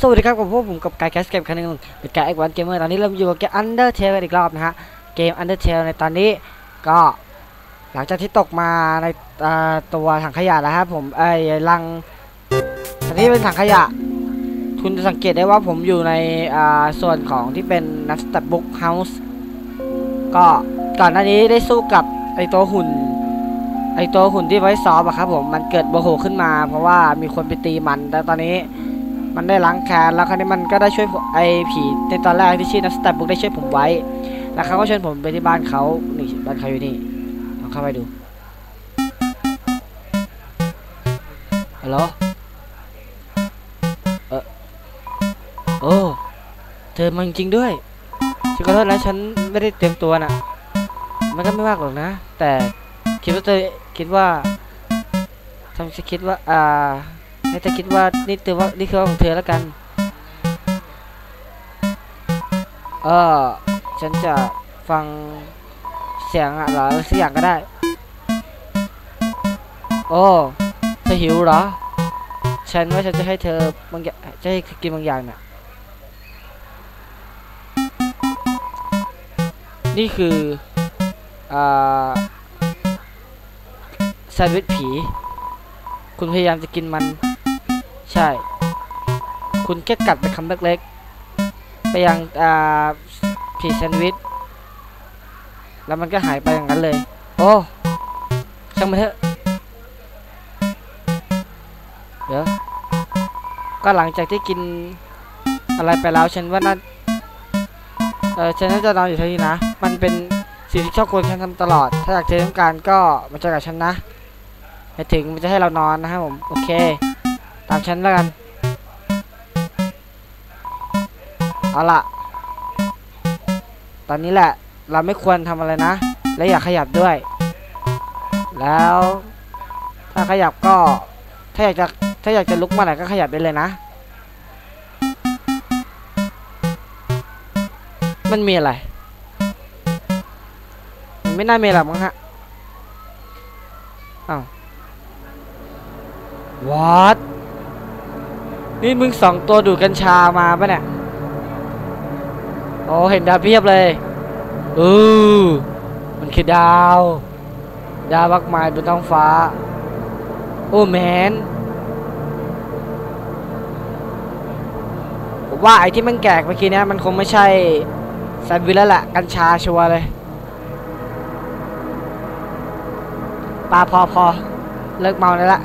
สวัสดีครับกับพวกผมกับกายแคสเกมคันหนึ่งเป็นกายเอ็กวันเกมเมอร์ตอนนี้เราอยู่กับเกมอันเดอร์เทลอีกรอบนะฮะ เกมอันเดอร์เทลในตอนนี้ก็หลังจากที่ตกมาในตัวถังขยะแล้วครับผมไอ้ลังอันนี้เป็นถังขยะ คุณจะสังเกตได้ว่าผมอยู่ในส่วนของที่เป็นนักสตัดบุ๊กเฮาส์ก็ก่อนหน้านี้ได้สู้กับไอ้ตัวหุ่น ไอตัวหุ่นที่ไว้ซ้อมอะครับผมมันเกิดโมโหขึ้นมา เพราะว่ามีคนไปตีมันแต่ตอนนี้ มันได้ล้างแค้นแล้วคราวนี้มันก็ได้ช่วยไอผีในตอนแรกที่ชื่อนัสแตบุกได้ช่วยผมไว้ แล้วเขาก็เชิญผมไปที่บ้านเขานี่บ้านเขาอยู่นี่ลองเข้าไปดูฮัลโหลเออโอ้เธอมาจริงด้วยฉันขอโทษนะฉันไม่ได้เตรียมตัวน่ะ มันก็ไม่มากหรอกนะ แต่คิดว่าเธอคิดว่าทำจะคิดว่า อ่า ให้เธอคิดว่านี่เธอว่านี่คือของเธอแล้วกัน เออฉันจะฟังเสียงอะไรสักอย่างก็ได้ โอ้เธอหิวเหรอ ฉันว่าฉันจะให้เธอบางอย่างจะให้กินบางอย่างน่ะนี่คืออ่าแซนด์วิชผี คุณพยายามจะกินมัน ใช่ คุณแค่กัดไปคำเล็กๆ ไปยังอ่าผีแซนด์วิช แล้วมันก็หายไปอย่างนั้นเลย โอ้ช่างมันเถอะ เดี๋ยว ก็หลังจากที่กินอะไรไปแล้วฉันว่าน่าเออฉันน่าจะนอนอยู่ที่นี่นะ มันเป็นสิ่งที่ชอบคนฉันทำตลอด ถ้าอยากเจอต้องการก็มาเจอกับฉันนะไปถึงมันจะให้เรานอนนะครับผม โอเค ตามฉันแล้วกัน เอาล่ะตอนนี้แหละเราไม่ควรทำอะไรนะ และอย่าขยับด้วย แล้ว ถ้าขยับก็ ถ้าอยากจะถ้าอยากจะลุกมาไหนก็ขยับได้เลยนะ มันมีอะไรมันไม่น่ามีหรอกมั้งฮะอ้าว what นี่มึงสองตัวดูดกัญชามาปะเนี่ยโอ้เห็นดาวเพียบเลยอือมันคือดาว ดาวมากมายบนท้องฟ้า โอ้แมนผมว่าไอ้ที่มันแกกเมื่อกี้เนี้ยมันคงไม่ใช่แซนด์วิชแล้วแหละกัญชาชัวร์เลยปาพอพอเลิกเมาได้ละ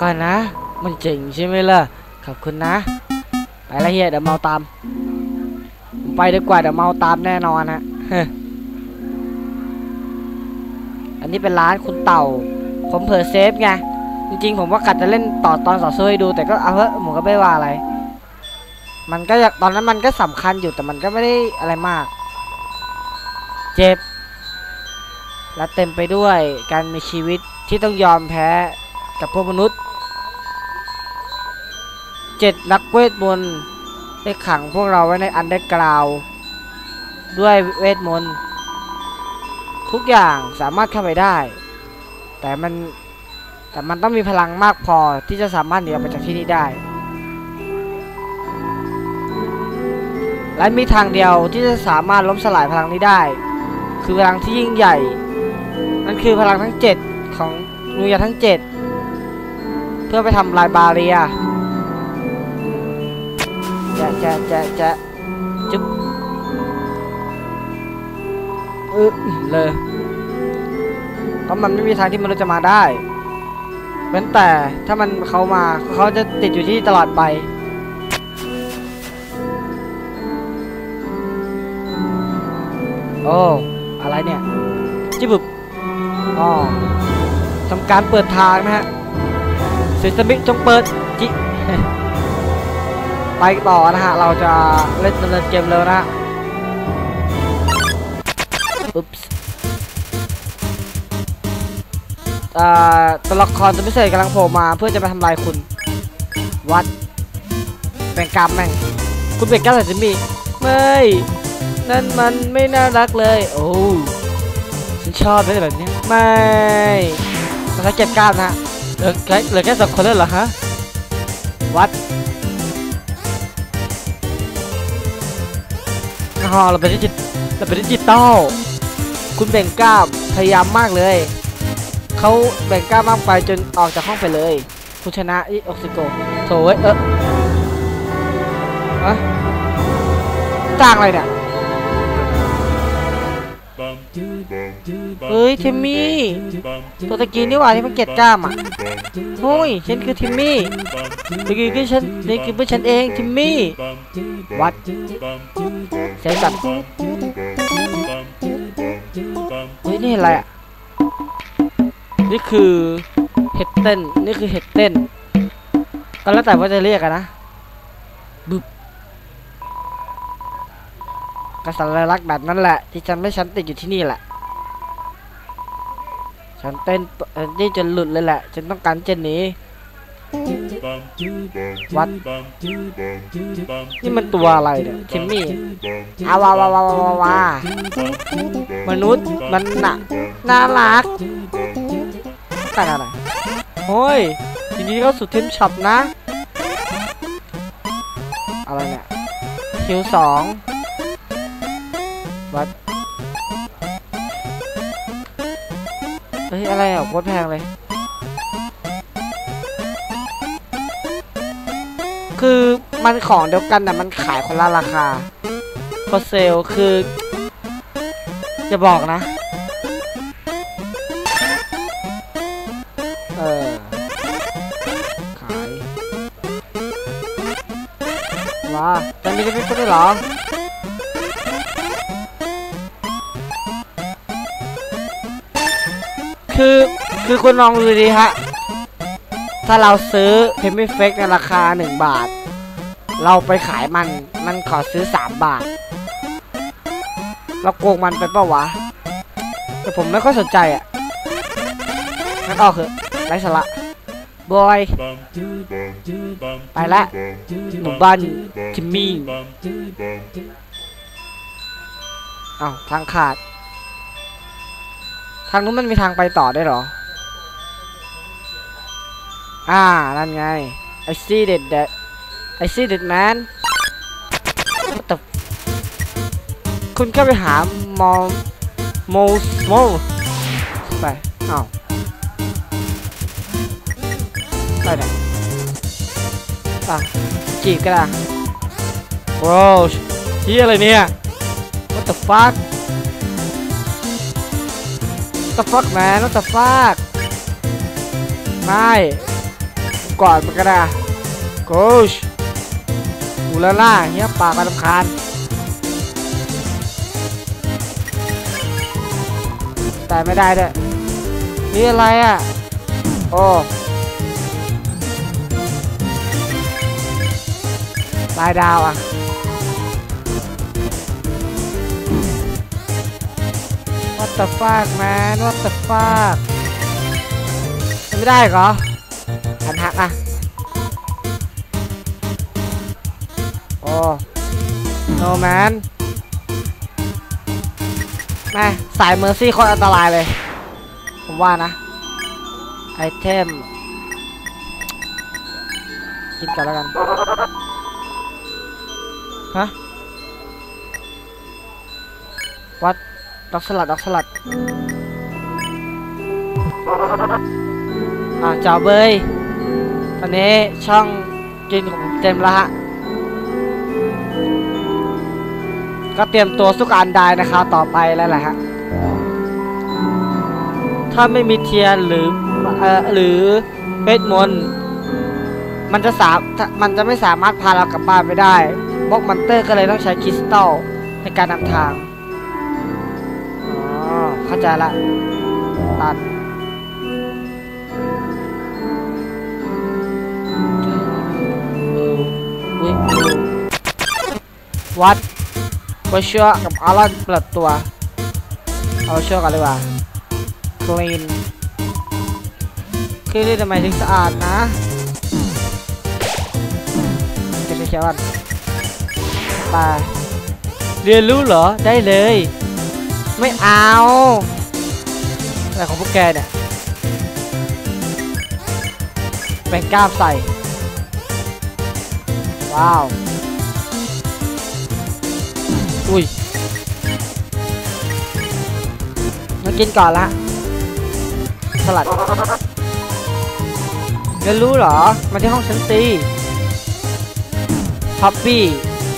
ก่อนนะ มันเจ๋งใช่ไหมล่ะ ขอบคุณนะ ไปละเฮียเดี๋ยวเมาตาม ไปดีกว่าเดี๋ยวเมาตามแน่นอนฮะอันนี้เป็นร้านคุณเต่า ผมเผลอเซฟไง จริงๆ ผมว่ากัดจะเล่นต่อตอนต่อสู้ให้ดู แต่ก็เอาเถอะผมก็ไม่ว่าอะไร มันก็อยากตอนนั้นมันก็สำคัญอยู่แต่มันก็ไม่ได้อะไรมาก เจ็บ และเต็มไปด้วยการมีชีวิตที่ต้องยอมแพ้กับพวกมนุษย์ เจ็ดนักเวทมนต์ได้ขังพวกเราไว้ในอันเดอร์กราวด้วยเวทมนต์ทุกอย่างสามารถเข้าไปได้ แต่มันแต่มันต้องมีพลังมากพอที่จะสามารถหนีออกไปจากที่นี่ได้ และมีทางเดียวที่จะสามารถล้มสลายพลังนี้ได้ คือพลังที่ยิ่งใหญ่นั่นคือพลังทั้ง 7 ของนุยาทั้ง 7 เพื่อไปทำลายบาเรีย จะจะจะจะจุ๊บเออเลยเพราะมันไม่มีทางที่มนุษย์จะมาได้เว้นแต่ถ้ามันเขามาเขาจะติดอยู่ที่ตลอดไปโอ้อะไรเนี่ยจิบุบอ๋อทำการเปิดทางนะฮะเซซามิจงเปิดจิ ไปต่อนะฮะ เราจะเล่นดำเนินเกมเร็วนะฮะอุ๊ปส์อ่าตัวละครตัวพิเศษกำลังโผล่มาเพื่อจะมาทำลายคุณ วัดเป็นกรรมแม่ง คุณเป็นก้าวแต่จะมีไม่นั่นมันไม่น่ารักเลย โอ้ฉันชอบเลยแบบนี้ ไม่มันจะเก็บกล้ามนะเหลือแค่เหลือแค่สองคนแล้วเหรอฮะ วัด อ๋อเราเป็นดิจิเราเป็นดิจิตอลคุณแบ่งกล้ามพยายามมากเลย เขาแบ่งกล้ามมากไปจนออกจากห้องไปเลย คุณชนะอีออกซิโกโถเอ้ยเออฮะจ้างอะไรเนี่ย เฮ้ยทิมมี่ตัวตะกี้นี่หว่าที่มันเก็ดกล้ามอะโอ้ยฉันคือทิมมี่ตะกี้คือฉันนี่คือเพื่อนฉันเองทิมมี่วัดเสียงสัตว์เฮ้ยนี่อะไรอะนี่คือเห็ดเต้นนี่คือเห็ดเต้นก็แล้วแต่ว่าจะเรียกอะนะบึบ กระสัญลักษณ์แบบนั้นแหละ ที่ฉันไม่ฉันติดอยู่ที่นี่แหละ ฉันเต้นนี่จนหลุดเลยแหละ ฉันต้องการจนหนีวัดนี่มันตัวอะไรเนี่ยทิมมี่อาวาวาวาวาวาวามนุษย์มันน่ะน่ารักแต่อะไรโอ้ยทีนี้ก็สุดทิมช็อปนะอะไรเนี่ยคิวสอง วัดเฮ้ย อะไรอะโคตรแพงเลย คือมันของเดียวกันแต่มันขายคนละราคาพอเซลคือ จะบอกนะ เออ ขายเหรอจะมีได้เป็นคนด้เหรอ คือคือคุณลองดูดีฮะ ถ้าเราซื้อเพม m เฟกในราคา 1 บาท เราไปขายมันมันขอซื้อ 3 บาท เราโกงมันไปเปล่าวะ แต่ผมไม่ค่อยสนใจอะงั้นออกเถอะไร้สาระบอยไปละหมู่บ้านทิมมี่อ้าวทางขาด ทางนู้นมันมีทางไปต่อได้เหรอ อ่า นั่นไง I see that that I see that man What the คุณก็ไปหามอโมสโมไปอ้าวไปไหนอะจีบก็ได้โอ้ที่อะไรเนี่ย What the fuck the fuck man What the fuck ไม่ก่อนมันก็ได้โกชอูลาล่าเฮียปากมาลำคาญแต่ไม่ได้ด้วยนี่อะไรอะ โอ้ลายดาวอะ the fuck man What the fuck ไม่ได้เหรออันหักอะโอ้ no man แม่สายเมอร์ซี่โคตรอันตรายเลย ผมว่านะ ไอเทมกินกันแล้วกัน ฮะ วัด ดอกสลัดดอกสลัดอ่าจ่าเบยตอนนี้ช่องกินของผมเต็มแล้วฮะ ก็เตรียมตัวสู้กับอันไดนะครับต่อไปแล้วแหละฮะ ถ้าไม่มีเทียนหรือเอ่อหรือเวทมนต์มันจะสามมันจะไม่สามารถพาเรากลับบ้านไปได้บล็อกมันเตอร์ก็เลยต้องใช้คริสตัลในการนำทาง เข้าใจละ ตัดอุ๊ยวัดวัชชัวกับอารอนเปิดตัว เอาเชื่อกันเลยว่า clean คือนี่ทำไมถึงสะอาดนะเก็บไปเชียวกันไปเรียนรู้เหรอ ได้เลย ไม่เอาอะไรของพวกแกเนี่ยแบ่งกล้ามใส่ ว้าว อุ้ยมากินก่อนละสลัดเรียนรู้เหรอ มาที่ห้องชั้นสี่พับปี้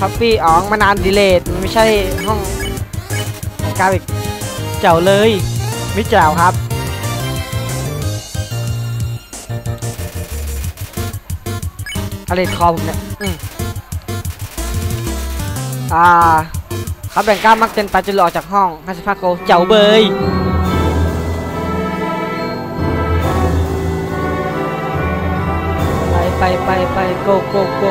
พับปี้อ๋อมานานดีเลทมันไม่ใช่ห้อง กาอีกเจ๋วเลย ไม่แจ๋วครับ อะไรคอผมเนี่ยอ่าครับแบ่งกล้ามมักเต็นไปจนหลออกจากห้อง55โกเจ๋วเบยไปไปไปไปโกโกโก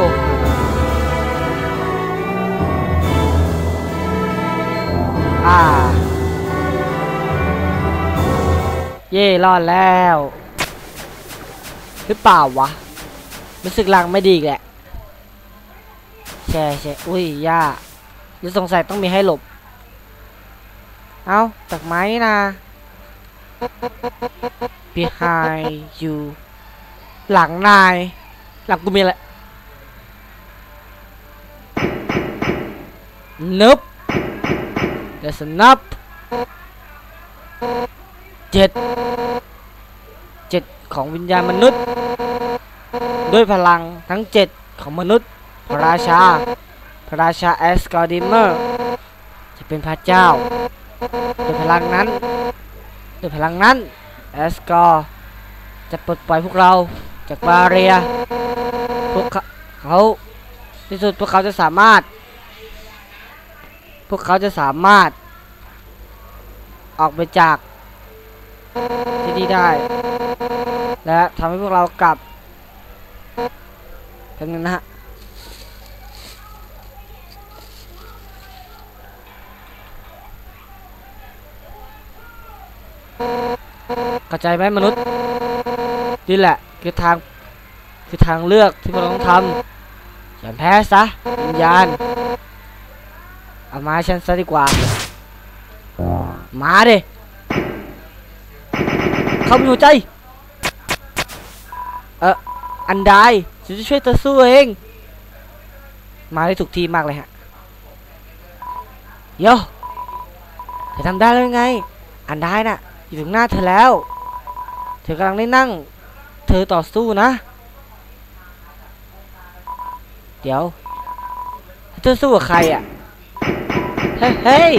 อ่า เย่รอดแล้ว หรือเปล่าวะ รู้สึกลังไม่ดีแหละแช่แช่อุ้ยย่าหรือสงสัยต้องมีให้หลบ เอาจากไม้นี่นะ behind you หลังนาย หลังกูมีอะไรนึบ เดี๋ยวสนับเจ็ดเจ็ดของวิญญาณมนุษย์ ด้วยพลังทั้งเจ็ดของมนุษย์ พระราชา พระราชาแอสกอร์ดิเมอร์ จะเป็นพระเจ้าด้วยพลังนั้นด้วยพลังนั้นแอสกอร์จะปลดปล่อยพวกเราจากบาเรียพวกเขาเขาที่สุดพวกเขาจะสามารถ พวกเขาจะสามารถ ออกไปจากที่นี่ได้ และทำให้พวกเรากลับเป็นงนะฮะเข้าใจไหมมนุษย์ นี่แหละคือทางคือทางเลือกที่พวกเราต้องทำอย่าแพ้ซะวิญญาณ เอามาฉันซะดีกว่า มาดิเข้าไปอยู่ใจ เอออันใดฉันจะช่วยเธอสู้เอง มาได้ถูกที่มากเลยฮะโยเธอทำได้แล้วไง อันได้น่ะ อยู่ตรงหน้าเธอแล้ว เธอกำลังได้นั่ง เธอต่อสู้นะ เดี๋ยว เธอสู้กับใครอะ เฮ้ยเฮ้ย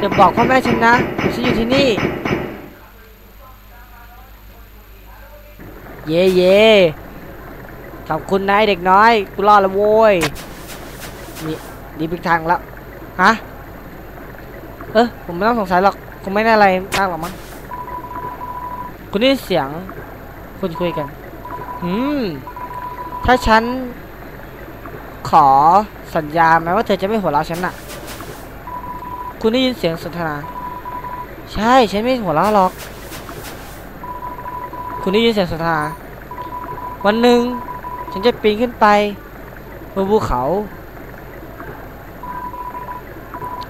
จะบอกพ่อแม่ฉันนะว่าฉันอยู่ที่นี่ เย่เย่ขอบคุณนายเด็กน้อย กูรอดแล้วโว้ย นี่ดีพิกทางแล้ว ฮะ เออผมไม่ต้องสงสัยหรอก คงไม่ได้อะไรมากหรอกมั้ง คุณได้เสียงคนคุยกัน อืม ถ้าฉัน ขอสัญญาไหมว่าเธอจะไม่หัวเราะฉันน่ะ คุณได้ยินเสียงสนทนา ใช่ ฉันไม่หัวเราะหรอก คุณได้ยินเสียงสนทนา วันหนึ่งฉันจะปีนขึ้นไปบนภูเขา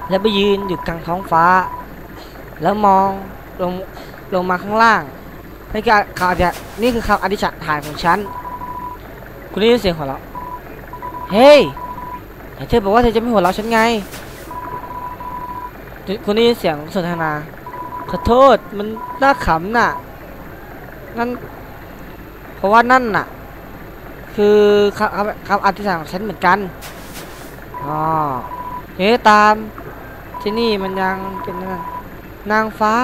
แล้วไปยืนอยู่กลางท้องฟ้า แล้วมองลงลงมาข้างล่างนี่คือคำอธิษนี่คือคำอธิษฐานของฉัน คุณได้ยินเสียงหัวเราะ เฮ้ย เธอบอกว่าเธอจะไม่หัวเราะฉันไง คุณได้ยินเสียงสนทนา ขอโทษมันน่าขำน่ะ นั่น เพราะว่านั่นน่ะ คือคำคำคำอธิษฐานของฉันเหมือนกัน อ๋อเฮ้ตาม ที่นี่มันยังเป็นนั่นนางฟ้า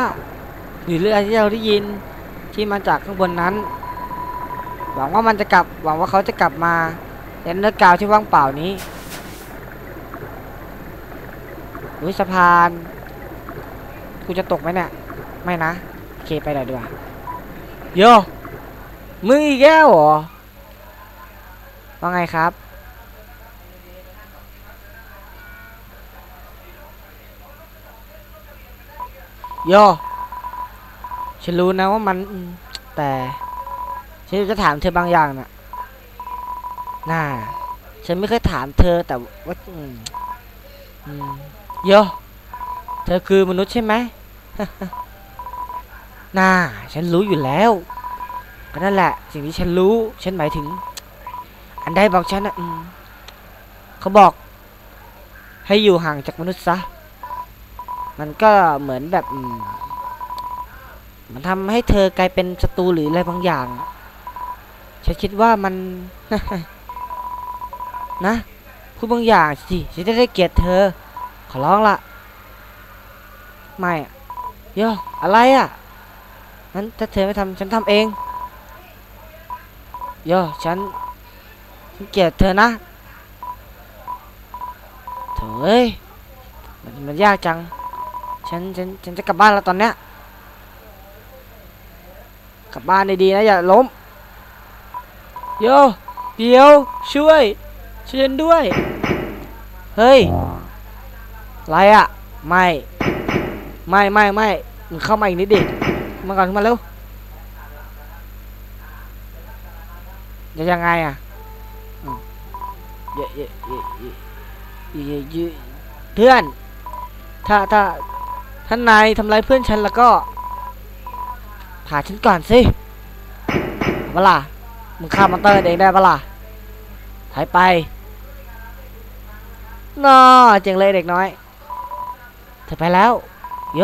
หรือเรื่องที่เราได้ยินที่มาจากข้างบนนั้น หวังว่ามันจะกลับ หวังว่าเขาจะกลับมาในเนื้อกาวที่ว่างเปล่านี้ อุ้ยสะพาน กูจะตกไหมเนี่ย ไม่นะ โอเคไปไหนดีกว่าโยมึงอีกแล้วเหรอ ว่าไงครับ โยฉันรู้นะว่ามันแต่ฉันจะถามเธอบางอย่างน่ะน่าฉันไม่เคยถามเธอแต่ว่าอืม โยเธอคือมนุษย์ใช่ไหมน่า ฉันรู้อยู่แล้ว ก็นั่นแหละ สิ่งที่ฉันรู้ ฉันหมายถึง อันใดบอกฉันนะอืมเขาบอก ให้อยู่ห่างจากมนุษย์ซะ มันก็เหมือนแบบอืมมันทำให้เธอกลายเป็นศัตรูหรืออะไรบางอย่าง ฉันคิดว่ามัน นะ พูดบางอย่างสิ ฉันจะได้เกลียดเธอ ขอร้องละไม่อะโยอะไรอะนั้นถ้าเธอไม่ทำฉันทำเองโยฉันฉันเกลียดเธอนะเถเอ้ยมันมันยากจัง ฉันฉันฉันจะกลับบ้านแล้วตอนเนี้ยกลับบ้านดีๆนะอย่าล้มโยเดี๋ยวช่วยช่วยด้วย เฮ้ย ไรอะไม่ไม่ไม่ไม่เข้ามาอีกนิดดิมาก่อนขึ้นมาเร็วจะยังไงอะเยเยเยเยเยเยอะเพื่อน ถ้าถ้าท่านนายทำร้ายเพื่อนฉันแล้วก็ผ่าฉันก่อนสิเวล่ะมึงฆ่ามอนเตอร์เองได้ปะล่ะหายไปน่าเจ๋งเลยเด็กน้อย ธอไปแล้ว โย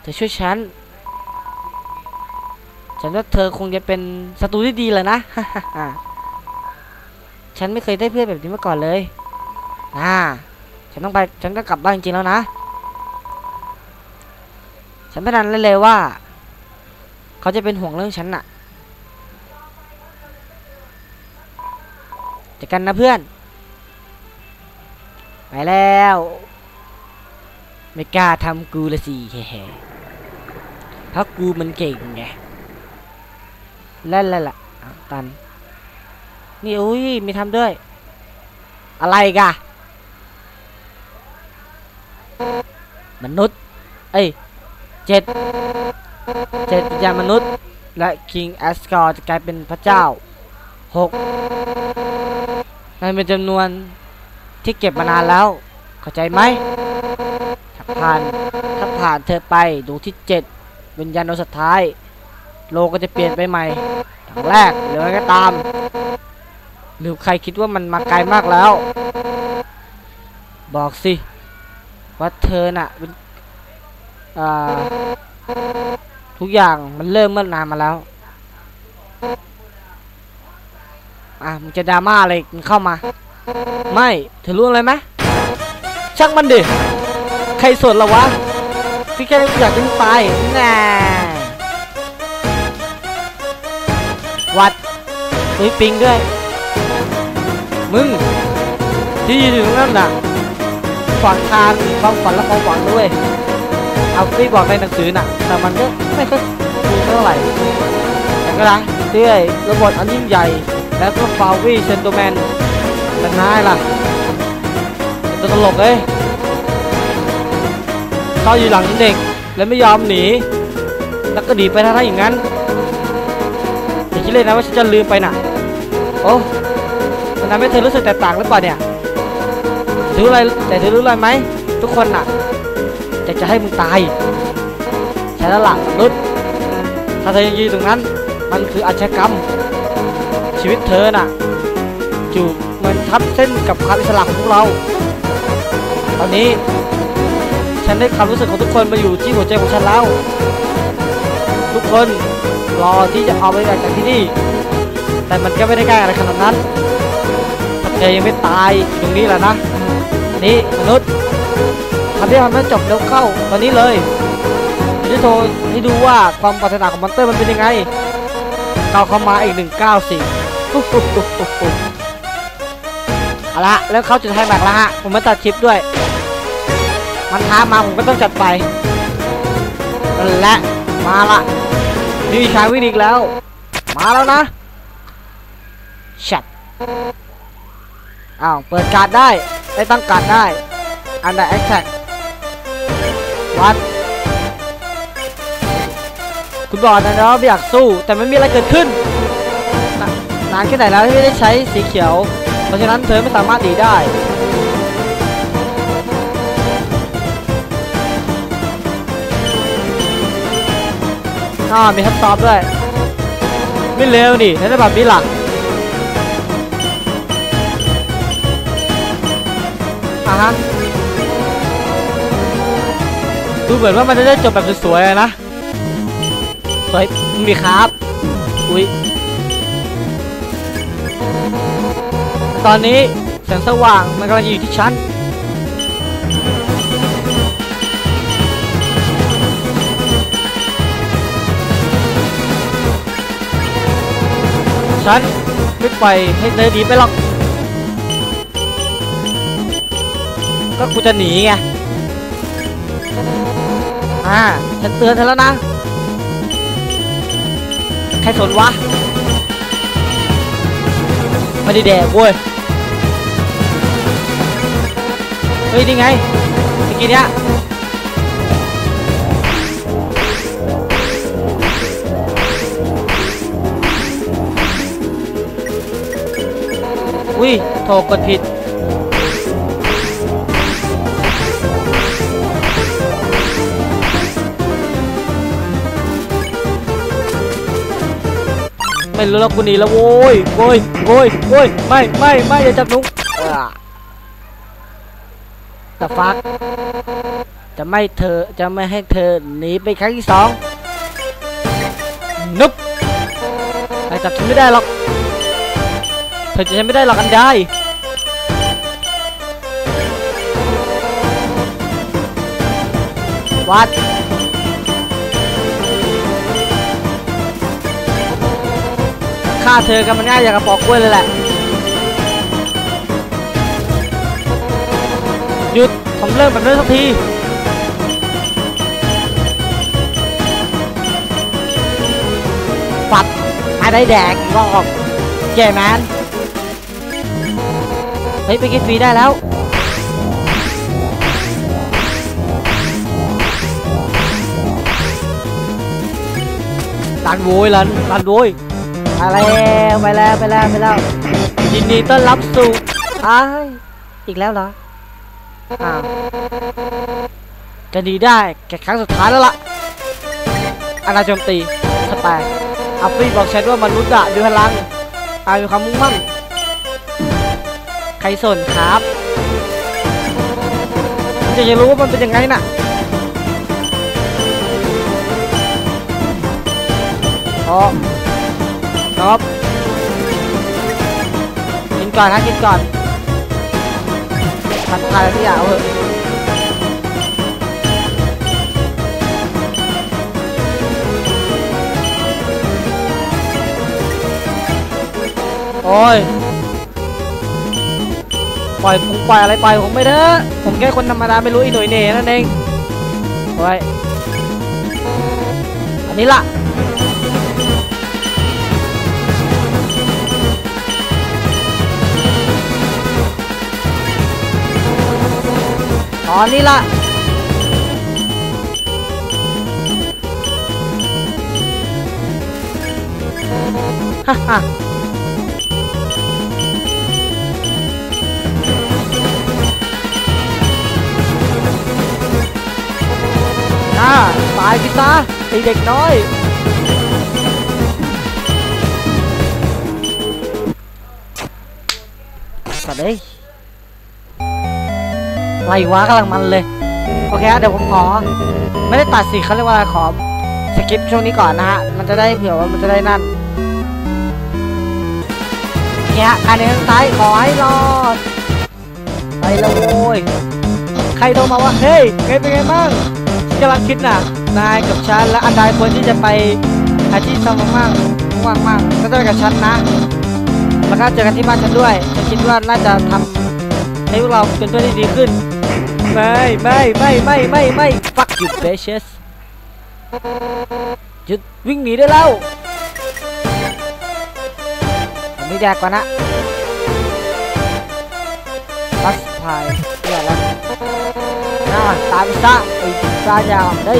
เธอช่วยฉัน ฉันว่าเธอคงจะเป็นศัตรูที่ดีเลยนะฉันไม่เคยได้เพื่อนแบบนี้มาก่อนเลยอ่าฉันต้องไป ฉันต้องกลับบ้านจริงๆแล้วนะ ฉันไม่ทันเลยเลยว่า เขาจะเป็นห่วงเรื่องฉันน่ะจอกันนะเพื่อน ไปแล้ว ไม่กล้าทำกูละสิแฮ่เพราะกูมันเก่งไงเล่นแล้วล่ะอ้าวตัน นี่อุ้ยมีทำด้วย อะไรกะมนุษย์ เอ้ยเจ็ดเจ็ดวิญญาณมนุษย์ และคิงแอสกอร์จะกลายเป็นพระเจ้าหกนั่นเป็นจำนวนที่เก็บมานานแล้ว เข้าใจไหม ผ่านถ้าผ่านเธอไปดูที่เจ็ดวิญญาณดวงสุดท้าย โลกก็จะเปลี่ยนไปใหม่อย่างแรกหรืออะไรก็ตาม หรือใครคิดว่ามันมาไกลมากแล้ว บอกสิ ว่าเธอน่ะเป็นอ่าทุกอย่างมันเริ่มเมื่อนานมาแล้ว อะมึงจะดราม่าอะไรมึงเข้ามา ไม่เธอรู้อะไรไหมช่างมันดิ ใครสนละวะพี่แค่อยากจะตายแน่วัดมีปิงด้วย มึง ที่ยืนอยู่ตรงนั้นน่ะฝังทานความฝันและความหวังด้วย เอาที่บอกในหนังสือน่ะ แต่มันก็ไม่ค่อยดูเท่าไหร่แต่ก็นะเตื้อยระบบอันยิ่งใหญ่ แล้วก็ฟาวีเซนโตแมนแต่นายล่ะเป็นตัวตลกเลย เขาอยู่หลังเด็กแล้วไม่ยอมหนีแล้วก็หนีไปท่าอย่างนั้นอย่าคิดเลยนะว่าฉันจะลืมไปน่ะ โอ้มันทำให้เธอรู้สึกแตกต่างหรือเปล่าเนี่ยรู้อะไรแต่เธอรู้อะไรไหมทุกคนน่ะจะจะให้มึงตายใช่แล้วล่ะนุชถ้าเธอยังยืนตรงนั้น มันคืออาชญากรรม ชีวิตเธอน่ะอยู่เหมือนทับเส้นกับความอิสระของพวกเรา ตอนนี้ ฉันได้ความรู้สึกของทุกคนมาอยู่ที่หัวใจของฉันแล้ว ทุกคนรอที่จะเอาไปจากที่นี่ แต่มันก็ไม่ได้ง่ายอะไรขนาดนั้นถ้าเธอยังไม่ตายตรงนี้แหละนะ นี่มนุษย์ทำที่ทำให้จบเร็วเข้าตอนนี้เลยจะโทรให้ดูว่าความปรารถนาของมอนเตอร์มันเป็นยังไงก้าวเข้ามาอีกหนึ่งเก้าสี่เอาละแล้วเขาจุดไฮแม็กแล้วฮะผมมาตัดคลิปด้วย มันท้ามาผมก็ต้องจัดไปและมาละนี่ชายวินอีกแล้ว มาแล้วนะชัดอ้าวเปิดการ์ดได้ได้ตั้งการ์ดได้ อันดับแอคแท็กวัดคุณบอกนะว่าไม่อยากสู้แต่ไม่มีอะไรเกิดขึ้นนนานแค่ไหนแล้วที่ไม่ได้ใช้สีเขียว เพราะฉะนั้นเธอไม่สามารถหนีได้ อ๋ามีทับท็อบด้วย ไม่เร็วดิถ้าแบบนี้ล่ะอะฮะดูเหมือนว่ามันจะได้จบแบบสวยๆนะสวยมีครับ อุ้ยตอนนี้แสงสว่างมันกำลังอยู่ที่ชั้น ฉันไม่ปล่อยให้เธอหนีไปหรอก ก็กูจะหนีไง อ่า ฉันเตือนเธอแล้วนะ ใครสนวะ ไม่ได้แดกเว้ย เฮ้ยนี่ไงเมื่อกี้เนี้ย อุ้ยโทกดผิดไม่รู้แล้วกูหนีแล้วโว้ยโว้ยโว้ยโว้ยไม่ไม่ไม่อย่าจับหนุแต่ฟัก จะไม่เธอจะไม่ให้เธอหนีไปครั้งที่สองนุบนายจับฉันไม่ได้หรอก เธอจะฉันไม่ได้หรอกอันใดวัดฆ่าเธอกันมันง่ายอย่างกระปอกกล้วยเลยแหละ หยุดผมเริ่มแบบนี้สักทีปัดไม่ได้แดกงอกแย่แมน เฮ้ยไปกินฟรีได้แล้วลันโวยลันลันโวยอะไรไปแล้วไปแล้วไปแล้วยินดีต้อนรับสู่อ้ายอีกแล้วเหรออ้าวจะหนีได้แค่ครั้งสุดท้ายแล้วล่ะอาณาโจมตีสแปร์อัฟฟี่บอกฉันว่ามนุษย์อะมีพลังอามีความมุ่งมั่นใค รสนครับอยากจะรู้ว่ามันเป็นยังไงน่ะอ๋อครับกินก่อนนะกินก่อนทักทายพี่อยากเอาเถอะโอ้ย ปล่อยผมปล่อยอะไรปล่อยผมไม่เถอะผมแค่คนธรรมดาไม่รู้อีหน่วยเหน่นั่นเองโอ้อันนี้ล่ะตอนนี้ละฮ่าฮ่า น่าตายพิซซ่าไอเด็กน้อย สัตว์เอ้ยไรวะกำลังมันเลย โอเคฮะเดี๋ยวผมขอ ไม่ได้ตัดสิเขาเรียกว่าอะไรขอสกิปช่วงนี้ก่อนนะฮะ มันจะได้เผื่อว่ามันจะได้นั่นโอเคฮะการเดินซ้ายขอให้รอด ไปแล้วโว้ย ใครโทรมาว่า เฮ้ย เป็นไงบ้าง กำลังคิดนะนายกับฉันและอันใดควรที่จะไปหาที่ทำมากๆว่างมากก็จะไปกับฉันนะแล้วก็เจอกันที่บ้านฉันด้วยฉันคิดว่าน่าจะทำให้พวกเราเป็นเพื่อนที่ดีขึ้นไม่ไม่ไม่ไม่ไม่ไม่ fuck you bitches หยุดวิ่งหนีได้แล้วไม่แดกก่อนนะบัสพาย น่าตามซะไอ้ซาอย่างได้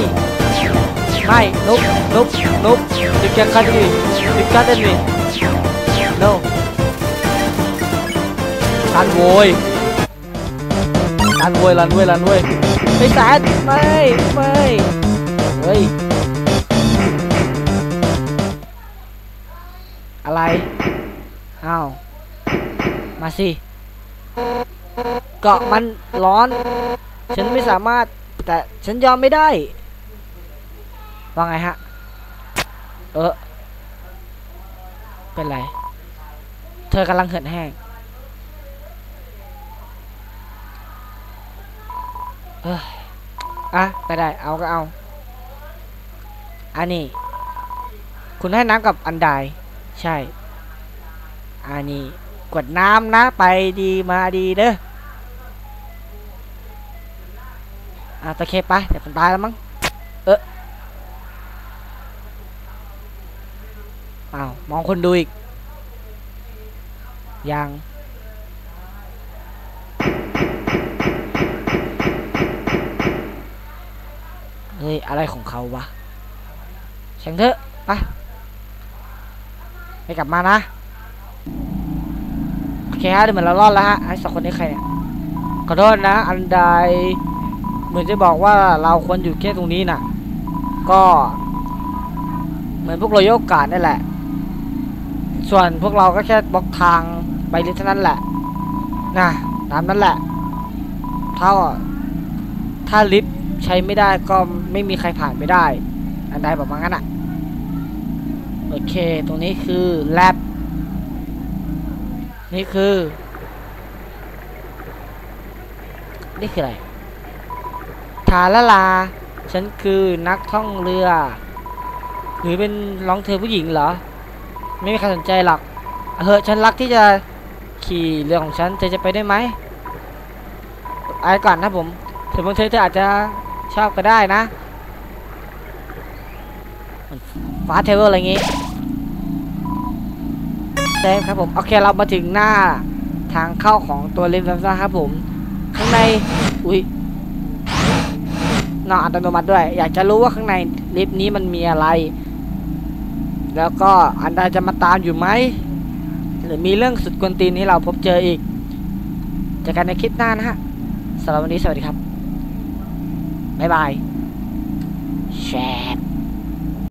ไม่นุบนุบนุบดึกยังกันดิดึกกันดิ no การโวยลันเว้ยลันเว้ยลันเว้ยไอ้แสนไม่ไม่เฮ้ยอะไรอ้าวมาสิเกาะมันร้อน ฉันไม่สามารถแต่ฉันยอมไม่ได้ ว่าไงฮะ เออ เป็นไร เธอกำลังเหินแห้งเอ้ยอะก็ได้ เอาก็เอา อันนี้ คุณให้น้ำกับอันใดใช่ อันนี้ กดน้ำนะ ไปดีมาดีเด้อ อะตะเคไปเดี๋ยวผมตายแล้วมั้งเอออ้าวมองคนดูอีกยังเฮ้ยอะไรของเขาวะช่งเถอะไปไม่กลับมานะโอเคฮะเดี๋ยวเหมือนเรารอดแล้วฮะไอ้สองคนนี้ใครเนี่ยขอโทษนะ อันใด เหมือนจะบอกว่าเราควรอยู่แค่ตรงนี้น่ะก็ เหมือนพวกเราโยกกาดนั่แหละ ส่วนพวกเราก็แค่บล็อกทางไปเท่านั้นแหละนะตามนั้นแหละถ้าถ้าลิฟต์ใช้ไม่ได้ก็ไม่มีใครผ่านไปได้ อันใดแบบงั้นอะโอเค ตรงนี้คือแลบนี่คือ นี่คืออะไราละลา ฉันคือนักท่องเรือ หรือเป็นร้องเธอผู้หญิงเหรอ ไม่มีใครสนใจหรอกเฮ้ยฉันรักที่จะขี่เรือของฉัน เธอจะไปได้ไหมไอ้ก่อนนะผมถึงบางเธอเธออาจจะชอบก็ได้นะ ฟ้าเทเวอร์อะไรอย่างงี้เซฟครับผม โอเคเรามาถึงหน้าทางเข้าของตัวลิฟต์แล้วนะครับผม ข้างใน อุ้ย นอนอัตโนมัติด้วย อยากจะรู้ว่าข้างในลิฟต์นี้มันมีอะไร แล้วก็อันใดจะมาตามอยู่ไหม หรือมีเรื่องสุดกวนตีนให้เราพบเจออีกเจอกันในคลิปหน้านะฮะสำหรับวันนี้สวัสดีครับ บ๊ายบายแชร์